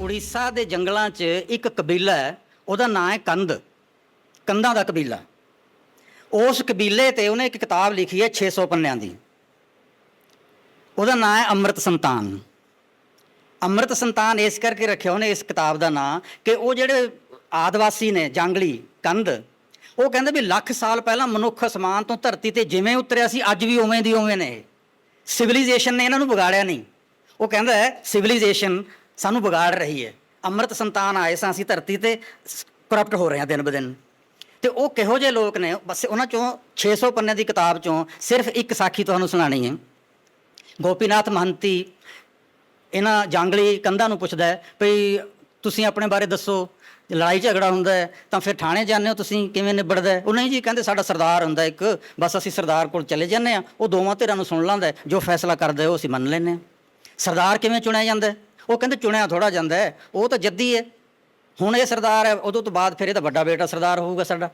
ਉੜੀਸਾ ਦੇ ਜੰਗਲਾਂ 'ਚ ਇੱਕ ਕਬੀਲਾ ਹੈ, ਉਹਦਾ ਨਾਂ ਹੈ ਕੰਦ ਕੰਦਾਂ ਦਾ ਕਬੀਲਾ। ਉਸ ਕਬੀਲੇ ਤੇ ਉਹਨੇ ਇੱਕ ਕਿਤਾਬ ਲਿਖੀ ਹੈ 600 ਪੰਨਿਆਂ ਦੀ। ਉਹਦਾ ਨਾਂ ਹੈ ਅੰਮ੍ਰਿਤ ਸੰਤਾਨ। ਅੰਮ੍ਰਿਤ ਸੰਤਾਨ ਇਸ ਕਰਕੇ ਰੱਖਿਆ ਉਹਨੇ ਇਸ ਕਿਤਾਬ ਦਾ ਨਾਂ ਕਿ ਉਹ ਜਿਹੜੇ ਆਦਿਵਾਸੀ ਨੇ, ਜੰਗਲੀ ਕੰਦ ਉਹ ਕਹਿੰਦੇ ਵੀ ਲੱਖ ਸਾਲ ਪਹਿਲਾਂ ਮਨੁੱਖ ਅਸਮਾਨ ਤੋਂ ਧਰਤੀ ਤੇ ਜਿਵੇਂ ਉਤਰਿਆ ਸੀ, ਅੱਜ ਵੀ ਉਵੇਂ ਦੀ ਉਵੇਂ ਨੇ ਸਿਵਲਾਈਜੇਸ਼ਨ ਨੇ ਇਹਨਾਂ ਨੂੰ ਵਿਗਾੜਿਆ ਨਹੀਂ। ਉਹ ਕਹਿੰਦਾ ਸਿਵਲਾਈਜੇਸ਼ਨ ਸਾਨੂੰ ਵਿਗਾੜ ਰਹੀ ਹੈ। ਅੰਮ੍ਰਿਤ ਸੰਤਾਨ ਆਏ ਸਾਂ ਅਸੀਂ ਧਰਤੀ ਤੇ ਕਰਪਟ ਹੋ ਰਹੇ ਹਾਂ ਦਿਨ ਬਦਿਨ ਤੇ ਉਹ ਕਿਹੋ ਜਿਹੇ ਲੋਕ ਨੇ? ਬਸ ਉਹਨਾਂ ਚੋਂ 600 ਪੰਨੇ ਦੀ ਕਿਤਾਬ ਚੋਂ ਸਿਰਫ ਇੱਕ ਸਾਖੀ ਤੁਹਾਨੂੰ ਸੁਣਾਣੀ ਹੈ। ਗੋਪੀਨਾਥ ਮਹੰਤੀ ਇਹਨਾਂ ਜੰਗਲੀ ਕੰਧਾਂ ਨੂੰ ਪੁੱਛਦਾ ਹੈ ਵੀ ਤੁਸੀਂ ਆਪਣੇ ਬਾਰੇ ਦੱਸੋ, ਲੜਾਈ ਝਗੜਾ ਹੁੰਦਾ ਤਾਂ ਫਿਰ ਥਾਣੇ ਜਾਂਦੇ ਹੋ ਤੁਸੀਂ? ਕਿਵੇਂ ਨਿਬੜਦਾ ਉਹ ਨਹੀਂ ਜੀ, ਕਹਿੰਦੇ ਸਾਡਾ ਸਰਦਾਰ ਹੁੰਦਾ ਇੱਕ, ਬਸ ਅਸੀਂ ਸਰਦਾਰ ਕੋਲ ਚਲੇ ਜਾਂਦੇ ਆ ਉਹ ਦੋਵਾਂ ਧਿਰਾਂ ਨੂੰ ਸੁਣ ਲੈਂਦਾ ਜੋ ਫੈਸਲਾ ਕਰਦਾ ਉਹ ਅਸੀਂ ਮੰਨ ਲੈਂਦੇ ਹਾਂ। ਸਰਦਾਰ ਕਿਵੇਂ ਚੁਣਿਆ ਜਾਂਦਾ ਉਹ ਕਹਿੰਦੇ ਚੁਣਿਆ ਥੋੜਾ ਜਾਂਦਾ ਹੈ ਉਹ ਤਾਂ ਜੱਦੀ ਹੈ। ਹੁਣ ਇਹ ਸਰਦਾਰ ਹੈ ਉਦੋਂ ਤੋਂ ਬਾਅਦ ਫਿਰ ਇਹਦਾ ਵੱਡਾ ਬੇਟਾ ਸਰਦਾਰ ਹੋਊਗਾ ਸਾਡਾ।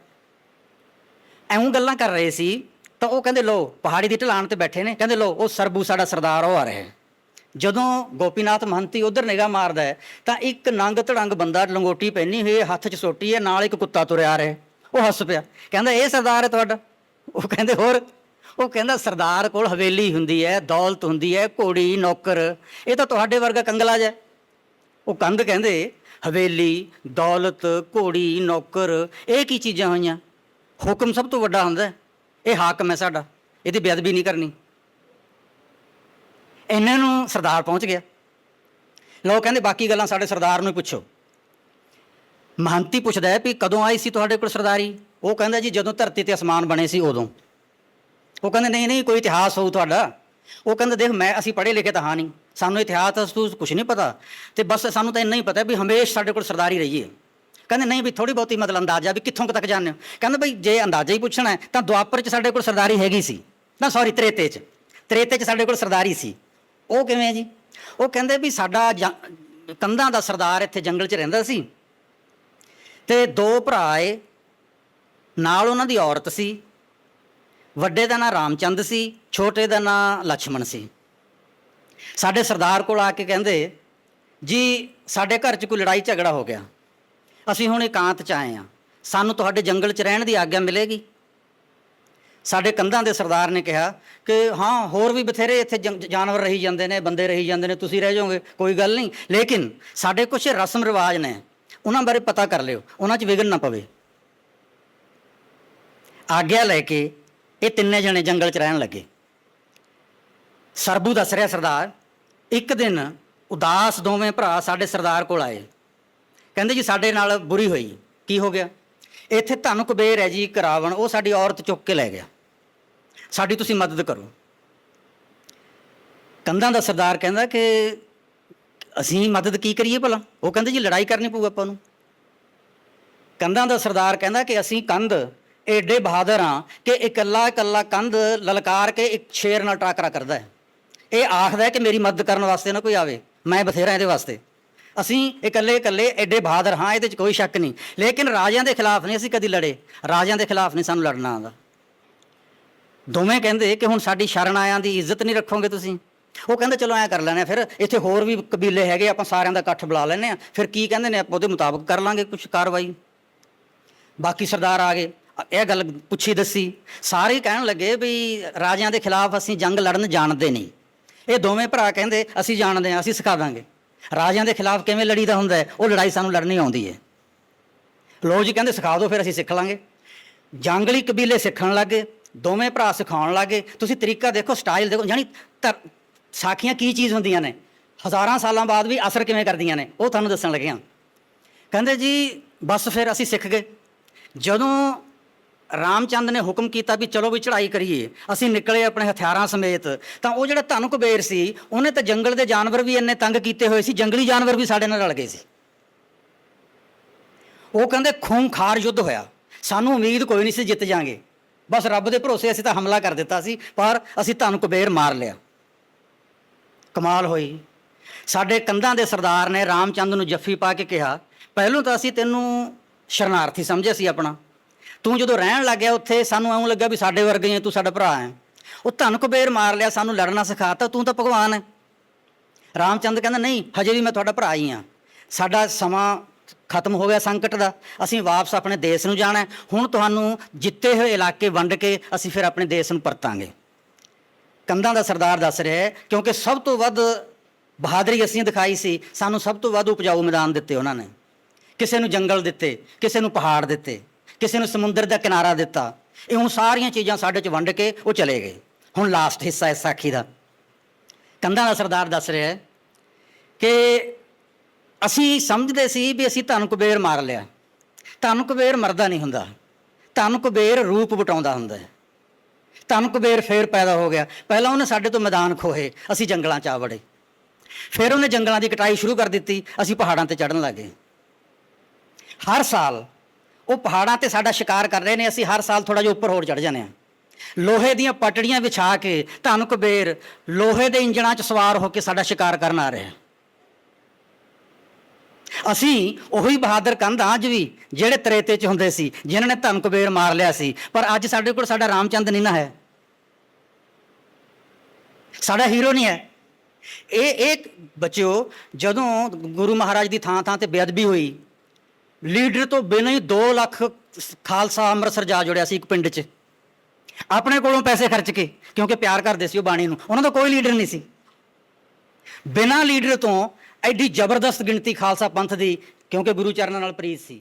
ਐਉਂ ਗੱਲਾਂ ਕਰ ਰਹੇ ਸੀ ਤਾਂ ਉਹ ਕਹਿੰਦੇ ਲੋ ਪਹਾੜੀ ਦੀ ਢਲਾਣ ਤੇ ਬੈਠੇ ਨੇ ਕਹਿੰਦੇ ਲੋ ਉਹ ਸਰਬੂ ਸਾਡਾ ਸਰਦਾਰ ਉਹ ਆ ਰਿਹਾ ਜਦੋਂ ਗੋਪੀਨਾਥ ਮਹੰਤੀ ਉਧਰ ਨਿਗਾਹ ਮਾਰਦਾ ਹੈ ਤਾਂ ਇੱਕ ਨੰਗ ਧੜੰਗ ਬੰਦਾ ਲੰਗੋਟੀ ਪਹਿਨੀ ਹੋਈ ਹੈ, ਹੱਥ 'ਚ ਸੋਟੀ ਹੈ ਨਾਲ ਇੱਕ ਕੁੱਤਾ ਤੁਰਿਆ ਆ ਰਿਹਾ ਉਹ ਹੱਸ ਪਿਆ ਕਹਿੰਦਾ ਇਹ ਸਰਦਾਰ ਹੈ ਤੁਹਾਡਾ? ਉਹ ਕਹਿੰਦੇ ਹੋਰ ਉਹ ਕਹਿੰਦਾ ਸਰਦਾਰ ਕੋਲ ਹਵੇਲੀ ਹੁੰਦੀ ਹੈ, ਦੌਲਤ ਹੁੰਦੀ ਹੈ, ਘੋੜੀ, ਨੌਕਰ। ਇਹ ਤਾਂ ਤੁਹਾਡੇ ਵਰਗਾ ਕੰਗਲਾ ਜਿਹਾ ਉਹ ਕੰਧ ਕਹਿੰਦੇ, ਹਵੇਲੀ, ਦੌਲਤ, ਘੋੜੀ, ਨੌਕਰ, ਇਹ ਕੀ ਚੀਜ਼ਾਂ ਹੋਈਆਂ? ਹੁਕਮ ਸਭ ਤੋਂ ਵੱਡਾ ਹੁੰਦਾ ਇਹ ਹਾਕਮ ਹੈ ਸਾਡਾ। ਇਹਦੀ ਬੇਅਦਬੀ ਨਹੀਂ ਕਰਨੀ। ਇਹਨਾਂ ਨੂੰ ਸਰਦਾਰ ਪਹੁੰਚ ਗਿਆ। ਲੋਕ ਕਹਿੰਦੇ, ਬਾਕੀ ਗੱਲਾਂ ਸਾਡੇ ਸਰਦਾਰ ਨੂੰ ਹੀ ਪੁੱਛੋ। ਮਹੰਤੀ ਪੁੱਛਦਾ ਹੈ ਵੀ ਕਦੋਂ ਆਈ ਸੀ ਤੁਹਾਡੇ ਕੋਲ ਸਰਦਾਰੀ? ਉਹ ਕਹਿੰਦਾ ਜੀ, ਜਦੋਂ ਧਰਤੀ ਤੇ ਅਸਮਾਨ ਬਣੇ ਸੀ ਉਦੋਂ। ਉਹ ਕਹਿੰਦੇ, ਨਹੀਂ ਨਹੀਂ, ਕੋਈ ਇਤਿਹਾਸ ਹੋਊ ਤੁਹਾਡਾ। ਉਹ ਕਹਿੰਦੇ, ਦੇਖ, ਮੈਂ, ਅਸੀਂ ਪੜ੍ਹੇ ਲਿਖੇ ਤਾਂ ਹਾਂ ਨਹੀਂ। ਸਾਨੂੰ ਇਤਿਹਾਸ ਦਾ ਤੂੰ ਕੁਝ ਨਹੀਂ ਪਤਾ। ਤੇ ਬਸ ਸਾਨੂੰ ਤਾਂ ਇੰਨਾ ਹੀ ਪਤਾ ਵੀ ਹਮੇਸ਼ ਸਾਡੇ ਕੋਲ ਸਰਦਾਰੀ ਰਹੀ ਹੈ। ਕਹਿੰਦੇ, ਨਹੀਂ ਵੀ ਥੋੜੀ ਬਹੁਤੀ ਮਤਲਬ ਅੰਦਾਜ਼ਾ ਵੀ ਕਿੱਥੋਂ ਕੁ ਤੱਕ ਜਾਣਦੇ ਹੋ? ਕਹਿੰਦੇ, ਬਈ, ਜੇ ਅੰਦਾਜ਼ਾ ਹੀ ਪੁੱਛਣਾ ਤਾਂ ਦੁਆਪਰ 'ਚ ਸਾਡੇ ਕੋਲ ਸਰਦਾਰੀ ਹੈਗੀ ਸੀ। ਨਾ ਸੌਰੀ ਤ੍ਰੇਤੇ 'ਚ। ਤ੍ਰੇਤੇ 'ਚ ਸਾਡੇ ਕੋਲ ਸਰਦਾਰੀ ਸੀ। ਉਹ ਕਿਵੇਂ ਹੈ ਜੀ? ਉਹ ਕਹਿੰਦੇ ਵੀ ਸਾਡਾ ਜੰ- ਕੰਧਾਂ ਦਾ ਸਰਦਾਰ ਇੱਥੇ ਜੰਗਲ 'ਚ ਰਹਿੰਦਾ ਸੀ। ਤੇ ਦੋ ਭਰਾ ਏ ਨਾਲ ਉਹਨਾਂ ਦੀ ਔਰਤ ਸੀ। ਵੱਡੇ ਦਾ ਨਾਂ ਰਾਮਚੰਦ ਸੀ, ਛੋਟੇ ਦਾ ਨਾਂ ਲక్ష్మణ ਸੀ। ਸਾਡੇ ਸਰਦਾਰ ਕੋਲ ਆ ਕੇ ਕਹਿੰਦੇ, ਜੀ, ਸਾਡੇ ਘਰ 'ਚ ਕੋਈ ਲੜਾਈ ਝਗੜਾ ਹੋ ਗਿਆ। ਅਸੀਂ ਹੁਣ ਇਕਾਂਤ 'ਚ ਆਏ ਆ ਸਾਨੂੰ ਤੁਹਾਡੇ ਜੰਗਲ 'ਚ ਰਹਿਣ ਦੀ ਆਗਿਆ ਮਿਲੇਗੀ। ਸਾਡੇ ਕੰਧਾਂ ਦੇ ਸਰਦਾਰ ਨੇ ਕਿਹਾ ਕਿ, ਹਾਂ, ਹੋਰ ਵੀ ਬਥੇਰੇ ਇੱਥੇ ਜਾਨਵਰ ਰਹੀ ਜਾਂਦੇ ਨੇ, ਬੰਦੇ ਰਹੀ ਜਾਂਦੇ ਨੇ, ਤੁਸੀਂ ਰਹਿ ਜਾਓਗੇ, ਕੋਈ ਗੱਲ ਨਹੀਂ। ਲੇਕਿਨ ਸਾਡੇ ਕੁਝ ਰਸਮ ਰਿਵਾਜ ਨੇ, ਉਹਨਾਂ ਬਾਰੇ ਪਤਾ ਕਰ ਲਿਓ, ਉਹਨਾਂ 'ਚ ਵਿਗਨ ਨਾ ਪਵੇ। ਆਗਿਆ ਲੈ ਕੇ ਇਹ ਤਿੰਨੇ ਜਣੇ ਜੰਗਲ 'ਚ ਰਹਿਣ ਲੱਗੇ। ਸਰਬੂ ਦੱਸ ਰਿਹਾ ਸਰਦਾਰ, ਇੱਕ ਦਿਨ ਉਦਾਸ ਦੋਵੇਂ ਭਰਾ ਸਾਡੇ ਸਰਦਾਰ ਕੋਲ ਆਏ। ਕਹਿੰਦੇ ਜੀ ਸਾਡੇ ਨਾਲ ਬੁਰੀ ਹੋਈ, ਕੀ ਹੋ ਗਿਆ? ਇੱਥੇ ਧਨ ਕੁਬੇਰ ਹੈ ਜੀ ਕਰਾਵਣ ਉਹ ਸਾਡੀ ਔਰਤ ਚੁੱਕ ਕੇ ਲੈ ਗਿਆ। ਸਾਡੀ ਤੁਸੀਂ ਮਦਦ ਕਰੋ। ਕੰਧਾਂ ਦਾ ਸਰਦਾਰ ਕਹਿੰਦਾ ਕਿ ਅਸੀਂ ਮਦਦ ਕੀ ਕਰੀਏ ਭਲਾ? ਉਹ ਕਹਿੰਦੇ ਜੀ ਲੜਾਈ ਕਰਨੀ ਪਊ ਆਪਾਂ ਨੂੰ। ਕੰਧਾਂ ਦਾ ਸਰਦਾਰ ਕਹਿੰਦਾ ਕਿ ਅਸੀਂ ਕੰਧ ਏਡੇ ਬਹਾਦਰ ਹਾਂ ਕਿ ਇਕੱਲਾ ਇਕੱਲਾ ਕੰਧ ਲਲਕਾਰ ਕੇ ਇੱਕ ਸ਼ੇਰ ਨਾਲ ਟਾਕਰਾ ਕਰਦਾ ਹੈ। ਇਹ ਆਖਦਾ ਕਿ ਮੇਰੀ ਮਦਦ ਕਰਨ ਵਾਸਤੇ ਨਾ ਕੋਈ ਆਵੇ। ਮੈਂ ਬਥੇਰਾ ਇਹਦੇ ਵਾਸਤੇ। ਅਸੀਂ ਇਕੱਲੇ ਇਕੱਲੇ ਐਡੇ ਬਹਾਦਰ ਹਾਂ, ਇਹਦੇ 'ਚ ਕੋਈ ਸ਼ੱਕ ਨਹੀਂ। ਲੇਕਿਨ ਰਾਜਿਆਂ ਦੇ ਖਿਲਾਫ ਨਹੀਂ ਅਸੀਂ ਕਦੀ ਲੜੇ। ਰਾਜਿਆਂ ਦੇ ਖਿਲਾਫ ਨਹੀਂ ਸਾਨੂੰ ਲੜਨਾ ਆਉਂਦਾ। ਦੋਵੇਂ ਕਹਿੰਦੇ ਕਿ ਹੁਣ ਸਾਡੀ ਸ਼ਰਨ ਆਇਆਂ ਦੀ ਇੱਜ਼ਤ ਨਹੀਂ ਰੱਖੋਗੇ ਤੁਸੀਂ? ਉਹ ਕਹਿੰਦੇ, ਚਲੋ ਐਂ ਕਰ ਲੈਣੇ ਫਿਰ। ਇੱਥੇ ਹੋਰ ਵੀ ਕਬੀਲੇ ਹੈਗੇ, ਆਪਾਂ ਸਾਰਿਆਂ ਦਾ ਇਕੱਠ ਬੁਲਾ ਲੈਨੇ ਆ ਫਿਰ ਕੀ ਕਹਿੰਦੇ ਨੇ? ਆਪਾਂ ਉਹਦੇ ਮੁਤਾਬਕ ਕਰ ਲਾਂਗੇ ਕੁਝ ਕਾਰਵਾਈ। ਬਾਕੀ ਸਰਦਾਰ ਆ ਗਏ। ਇਹ ਗੱਲ ਪੁੱਛੀ ਦੱਸੀ। ਸਾਰੇ ਹੀ ਕਹਿਣ ਲੱਗੇ ਵੀ ਰਾਜਿਆਂ ਦੇ ਖਿਲਾਫ ਅਸੀਂ ਜੰਗ ਲੜਨ ਜਾਣਦੇ ਨਹੀਂ। ਇਹ ਦੋਵੇਂ ਭਰਾ ਕਹਿੰਦੇ, ਅਸੀਂ ਜਾਣਦੇ ਹਾਂ, ਅਸੀਂ ਸਿਖਾ ਦਾਂਗੇ। ਰਾਜਿਆਂ ਦੇ ਖਿਲਾਫ ਕਿਵੇਂ ਲੜੀਦਾ ਹੁੰਦਾ ਹੈ, ਉਹ ਲੜਾਈ ਸਾਨੂੰ ਲੜਨੀ ਆਉਂਦੀ ਹੈ। ਲੋ ਜੀ ਕਹਿੰਦੇ, ਸਿਖਾ ਦਿਓ, ਫਿਰ ਅਸੀਂ ਸਿੱਖ ਲਾਂਗੇ। ਜੰਗਲੀ ਕਬੀਲੇ ਸਿੱਖਣ ਲੱਗੇ ਦੋਵੇਂ ਭਰਾ ਸਿਖਾਉਣ ਲੱਗੇ ਤੁਸੀਂ ਤਰੀਕਾ ਦੇਖੋ, ਸਟਾਈਲ ਦੇਖੋ, ਯਾਨੀ ਧਰ- ਸਾਖੀਆਂ ਕੀ ਚੀਜ਼ ਹੁੰਦੀਆਂ ਨੇ? ਹਜ਼ਾਰਾਂ ਸਾਲਾਂ ਬਾਅਦ ਵੀ ਅਸਰ ਕਿਵੇਂ ਕਰਦੀਆਂ ਨੇ? ਉਹ ਤੁਹਾਨੂੰ ਦੱਸਣ ਲੱਗੇ ਹਾਂ ਕਹਿੰਦੇ ਜੀ, ਬਸ ਫਿਰ ਅਸੀਂ ਸਿੱਖ ਗਏ। ਜਦੋਂ ਰਾਮਚੰਦ ਨੇ ਹੁਕਮ ਕੀਤਾ ਵੀ ਚਲੋ ਵੀ ਚੜ੍ਹਾਈ ਕਰੀਏ, ਅਸੀਂ ਨਿਕਲੇ ਆਪਣੇ ਹਥਿਆਰਾਂ ਸਮੇਤ। ਤਾਂ ਉਹ ਜਿਹੜਾ ਧਨ ਕੁਬੇਰ ਸੀ, ਉਹਨੇ ਤਾਂ ਜੰਗਲ ਦੇ ਜਾਨਵਰ ਵੀ ਇੰਨੇ ਤੰਗ ਕੀਤੇ ਹੋਏ ਸੀ, ਜੰਗਲੀ ਜਾਨਵਰ ਵੀ ਸਾਡੇ ਨਾਲ ਰਲ ਗਏ ਸੀ। ਉਹ ਕਹਿੰਦੇ ਖੂਨਖਾਰ ਯੁੱਧ ਹੋਇਆ। ਸਾਨੂੰ ਉਮੀਦ ਕੋਈ ਨਹੀਂ ਸੀ ਜਿੱਤ ਜਾਾਂਗੇ। ਬਸ ਰੱਬ ਦੇ ਭਰੋਸੇ ਅਸੀਂ ਤਾਂ ਹਮਲਾ ਕਰ ਦਿੱਤਾ ਸੀ, ਪਰ ਅਸੀਂ ਧਨ ਕੁਬੇਰ ਮਾਰ ਲਿਆ। ਕਮਾਲ ਹੋਈ। ਸਾਡੇ ਕੰਧਾਂ ਦੇ ਸਰਦਾਰ ਨੇ ਰਾਮਚੰਦ ਨੂੰ ਜੱਫੀ ਪਾ ਕੇ ਕਿਹਾ, ਪਹਿਲੋਂ ਤਾਂ ਅਸੀਂ ਤੈਨੂੰ ਸ਼ਰਨਾਰਥੀ ਸਮਝਿਆ ਸੀ ਆਪਣਾ। ਤੂੰ ਜਦੋਂ ਰਹਿਣ ਲੱਗਿਆ ਉੱਥੇ, ਸਾਨੂੰ ਐਂ ਲੱਗਿਆ ਵੀ ਸਾਡੇ ਵਰਗੇ ਹੀ ਤੂੰ ਸਾਡਾ ਭਰਾ ਹੈ ਉਹ ਧਨ ਕੁਬੇਰ ਮਾਰ ਲਿਆ, ਸਾਨੂੰ ਲੜਨਾ ਸਿਖਾਤਾ, ਤੂੰ ਤਾਂ ਭਗਵਾਨ ਹੈ ਰਾਮਚੰਦ ਕਹਿੰਦਾ, ਨਹੀਂ, ਹਜੇ ਵੀ ਮੈਂ ਤੁਹਾਡਾ ਭਰਾ ਹੀ ਹਾਂ ਸਾਡਾ ਸਮਾਂ ਖਤਮ ਹੋ ਗਿਆ ਸੰਕਟ ਦਾ। ਅਸੀਂ ਵਾਪਸ ਆਪਣੇ ਦੇਸ਼ ਨੂੰ ਜਾਣਾ ਹੁਣ ਤੁਹਾਨੂੰ ਜਿੱਤੇ ਹੋਏ ਇਲਾਕੇ ਵੰਡ ਕੇ ਅਸੀਂ ਫਿਰ ਆਪਣੇ ਦੇਸ਼ ਨੂੰ ਪਰਤਾਂਗੇ। ਕੰਧਾਂ ਦਾ ਸਰਦਾਰ ਦੱਸ ਰਿਹਾ ਕਿਉਂਕਿ ਸਭ ਤੋਂ ਵੱਧ ਬਹਾਦਰੀ ਅਸੀਂ ਦਿਖਾਈ ਸੀ, ਸਾਨੂੰ ਸਭ ਤੋਂ ਵੱਧ ਉਪਜਾਊ ਮੈਦਾਨ ਦਿੱਤੇ ਉਹਨਾਂ ਨੇ। ਕਿਸੇ ਨੂੰ ਜੰਗਲ ਦਿੱਤੇ, ਕਿਸੇ ਨੂੰ ਪਹਾੜ ਦਿੱਤੇ। ਕਿਸੇ ਨੂੰ ਸਮੁੰਦਰ ਦਾ ਕਿਨਾਰਾ ਦਿੱਤਾ। ਇਹ ਹੁਣ ਸਾਰੀਆਂ ਚੀਜ਼ਾਂ ਸਾਡੇ ਚ ਵੰਡ ਕੇ ਉਹ ਚਲੇ ਗਏ। ਹੁਣ ਲਾਸਟ ਹਿੱਸਾ ਇਸ ਸਾਖੀ ਦਾ। ਕੰਧਾਂ ਦਾ ਸਰਦਾਰ ਦੱਸ ਰਿਹਾ ਹੈ ਕਿ ਅਸੀਂ ਸਮਝਦੇ ਸੀ ਵੀ ਅਸੀਂ ਧਨ ਕੁਬੇਰ ਮਾਰ ਲਿਆ। ਧਨ ਕੁਬੇਰ ਮਰਦਾ ਨਹੀਂ ਹੁੰਦਾ। ਧਨ ਕੁਬੇਰ ਰੂਪ ਵਟਾਉਂਦਾ ਹੁੰਦਾ ਹੈ। ਧਨ ਕੁਬੇਰ ਫੇਰ ਪੈਦਾ ਹੋ ਗਿਆ। ਪਹਿਲਾਂ ਉਹਨੇ ਸਾਡੇ ਤੋਂ ਮੈਦਾਨ ਖੋਹੇ, ਅਸੀਂ ਜੰਗਲਾਂ ਚ ਆ ਵੜੇ। ਫਿਰ ਉਹਨੇ ਜੰਗਲਾਂ ਦੀ ਕਟਾਈ ਸ਼ੁਰੂ ਕਰ ਦਿੱਤੀ, ਅਸੀਂ ਪਹਾੜਾਂ ਤੇ ਚੜਨ ਲੱਗੇ ਹਰ ਸਾਲ ਉਹ ਪਹਾੜਾਂ ਤੇ ਸਾਡਾ ਸ਼ਿਕਾਰ ਕਰ ਰਹੇ ਨੇ, ਅਸੀਂ ਹਰ ਸਾਲ ਥੋੜਾ ਜਿਹਾ ਉੱਪਰ ਹੋਰ ਚੜ ਜਾਂਦੇ ਹਾਂ। ਲੋਹੇ ਦੀਆਂ ਪਟੜੀਆਂ ਵਿਛਾ ਕੇ ਧਨ ਕੁਬੇਰ ਲੋਹੇ ਦੇ ਇੰਜਣਾਂ 'ਚ ਸਵਾਰ ਹੋ ਕੇ ਸਾਡਾ ਸ਼ਿਕਾਰ ਕਰਨ ਆ ਰਿਹਾ ਅਸੀਂ ਉਹੀ ਬਹਾਦਰ ਕੰਧ ਅੱਜ ਵੀ, ਜਿਹੜੇ ਤਰੇਤੇ 'ਚ ਹੁੰਦੇ ਸੀ, ਜਿਨ੍ਹਾਂ ਨੇ ਧਨ ਕੁਬੇਰ ਮਾਰ ਲਿਆ ਸੀ। ਪਰ ਅੱਜ ਸਾਡੇ ਕੋਲ ਸਾਡਾ ਰਾਮਚੰਦ ਨਹੀਂ ਨਾ ਹੈ। ਸਾਡਾ ਹੀਰੋ ਨਹੀਂ ਹੈ। ਇਹ ਇੱਕ ਬੱਚਿਓ, ਜਦੋਂ ਗੁਰੂ ਮਹਾਰਾਜ ਦੀ ਥਾਂ ਥਾਂ ਤੇ ਬੇਅਦਬੀ ਹੋਈ ਲੀਡਰ ਤੋਂ ਬਿਨਾਂ ਹੀ 2 ਲੱਖ ਖਾਲਸਾ ਅੰਮ੍ਰਿਤਸਰ ਜਾ ਜੁੜਿਆ ਸੀ ਇੱਕ ਪਿੰਡ 'ਚ। ਆਪਣੇ ਕੋਲੋਂ ਪੈਸੇ ਖਰਚ ਕੇ, ਕਿਉਂਕਿ ਪਿਆਰ ਕਰਦੇ ਸੀ ਉਹ ਬਾਣੀ ਨੂੰ। ਉਹਨਾਂ ਦਾ ਕੋਈ ਲੀਡਰ ਨਹੀਂ ਸੀ। ਬਿਨਾਂ ਲੀਡਰ ਤੋਂ ਐਡੀ ਜ਼ਬਰਦਸਤ ਗਿਣਤੀ ਖਾਲਸਾ ਪੰਥ ਦੀ, ਕਿਉਂਕਿ ਗੁਰੂ ਚਰਨਾਂ ਨਾਲ ਪ੍ਰੀਤ ਸੀ।